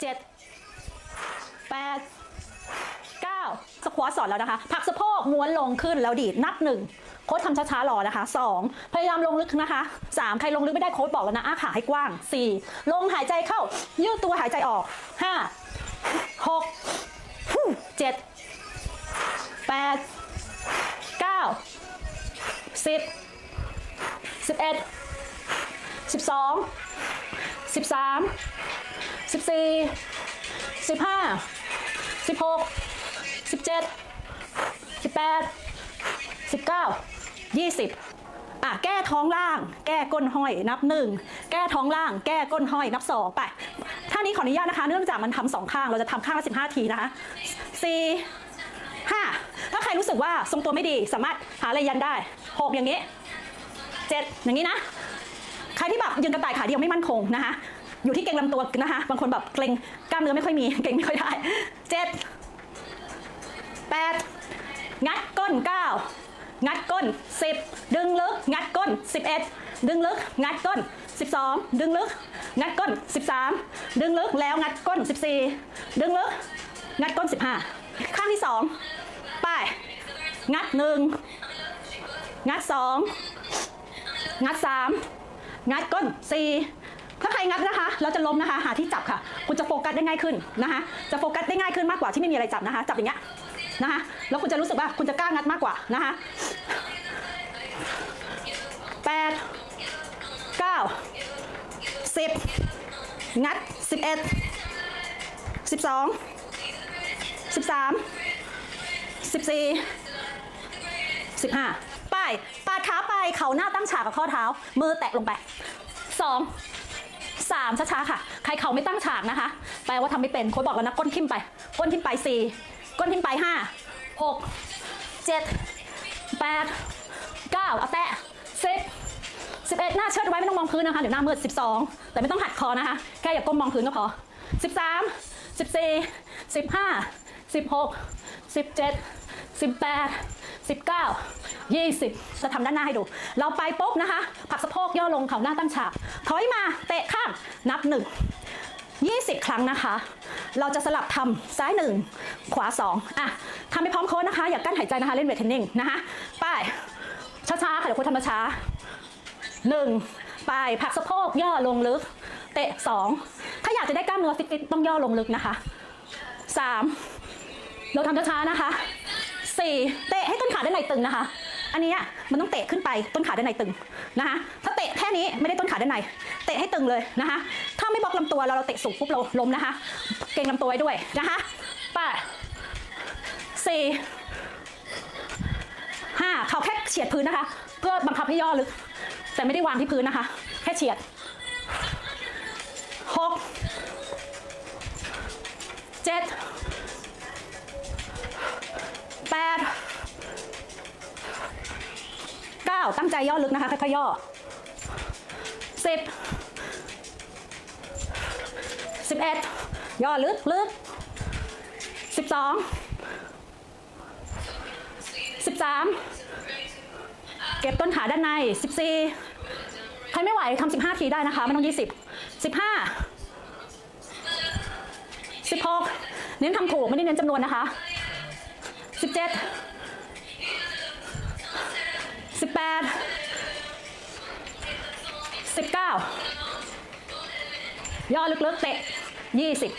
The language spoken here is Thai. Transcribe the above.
เจ็ดแปดเก้าสควอตสอนแล้วนะคะ ผักสะโพกม้วนลงขึ้นแล้วดีดนับหนึ่งโค้ชทำช้าๆรอนะคะสองพยายามลงลึกนะคะสามใครลงลึกไม่ได้โค้ชบอกแล้วนะ อ้าขาให้กว้างสี่ลงหายใจเข้า ยืดตัวหายใจออกห้าหกฮู้เจ็ดแปดเก้า สิบสี่สิบห้าสิบหกสิบเจ็ดสิบแปดสิบเก้ายี่สิบอะแก้ท้องล่าง แก้ก้นห้อยนับหนึ่งแก้ท้องล่าง แก้ก้นห้อยนับสองไปท่านี้ขออนุญาตนะคะ เนื่องจากมันทำสองข้างเราจะทำข้างละสิบห้าทีนะคะสี่ห้าถ้าใครรู้สึกว่าทรงตัวไม่ดีสามารถหาอะไรยันได้หกอย่างนี้เจ็ดอย่างนี้นะ ใครที่แบบยืนกระต่ายขาเดียวไม่มั่นคงนะคะ อยู่ที่เกร็งลำตัวนะคะบางคนแบบเกร็งกล้ามเนื้อไม่ค่อยมีเกร็งไม่ค่อยได้เจ็ดแปดงัดก้นเก้างัดก้นสิบดึงลึก งัดก้นสิบเอ็ดดึงลึก งัดก้นสิบสองดึงลึก งัดก้นสิบสามดึงลึกแล้วงัดก้นสิบสี่ดึงลึก งัดก้นสิบห้าข้างที่สองไปงัดหนึ่งงัดสองงัดสามงัดก้นสี่ ถ้าใครงัดนะคะ เราจะล้มนะคะ หาที่จับค่ะ คุณจะโฟกัสได้ง่ายขึ้นนะคะ จะโฟกัสได้ง่ายขึ้นมากกว่าที่ไม่มีอะไรจับนะคะ จับอย่างเงี้ยนะคะ แล้วคุณจะรู้สึกว่าคุณจะกล้างัดมากกว่านะคะแปดเก้าสิบงัดสิบเอ็ดสิบสองสิบสามสิบสี่สิบห้าไปปาดขาไป เข่าหน้าตั้งฉากกับข้อเท้า มือแตะลงไปสอง สามช้าๆค่ะ ใครเข่าไม่ตั้งฉากนะคะ แปลว่าทำไม่เป็นโค้ชบอกแล้วนะก้นทิ่มไป ก้นทิ่มไปสี่ก้นทิ่มไปห้าหกเจ็ดแปดเก้าเอาแตะสิบสิบเอ็ดหน้าเชิดไว้ไม่ต้องมองพื้นนะคะเดี๋ยวหน้ามืดสิบสองแต่ไม่ต้องหัดคอนะคะ แค่อย่าก้มมองพื้นก็พอ สิบสามสิบสี่สิบห้าสิบหกสิบเจ็ดสิบแปดสิบเก้ายี่สิบจะทำด้านหน้าให้ดู เราไปปุ๊บนะคะ ผักสะโพกย่อลงเข่าหน้าตั้งฉาก ถอยมาเตะข้างนับหนึ่ง20ครั้งนะคะ เราจะสลับทำซ้ายหนึ่งขวาสองอะทำไปพร้อมโค้ดนะคะ อย่ากั้นหายใจนะคะ เล่นเวทเทรนนิ่งนะคะไปช้าๆค่ะเดี๋ยวค้ดทำช้าหนึ่งไปผักสะโพกย่อลงลึก เตะสอง ถ้าอยากจะได้กล้ามเนื้อฟิตๆต้องย่อลงลึกนะคะสามเราทำช้าๆนะคะสี่เตะให้ต้นขาด้านในตึงนะคะ อันนี้มันต้องเตะขึ้นไปต้นขาด้านในตึงนะคะ ถ้าเตะแค่นี้ไม่ได้ต้นขาด้านใน เตะให้ตึงเลยนะคะ ถ้าไม่บล็อกลำตัวเราเราเตะสูงปุ๊บเราล้มนะคะ เก่งลำตัวไว้ด้วยนะคะไป้าสี่ห้าเขาแค่เฉียดพื้นนะคะ เพื่อบังคับให้ย่อลึก แต่ไม่ได้วางที่พื้นนะคะ แค่เฉียด หกเจ็ดแปดเก้าตั้งใจย่อลึกนะคะค่อยๆย่อสิบสิบเอ็ดย่อลึกลึกสิบสองสิบสามเก็บต้นขาด้านในสิบสี่ รไม่ไหวทำสิบห้าทีได้นะคะไม่ต้องยี่สิบสิบห้าสิบหกเน้นทำถูกไม่ได้เน้นจำนวนนะคะสิบเจ็ดสิบแปดสิบเก้าย่อลึกๆเตะยี่สิบ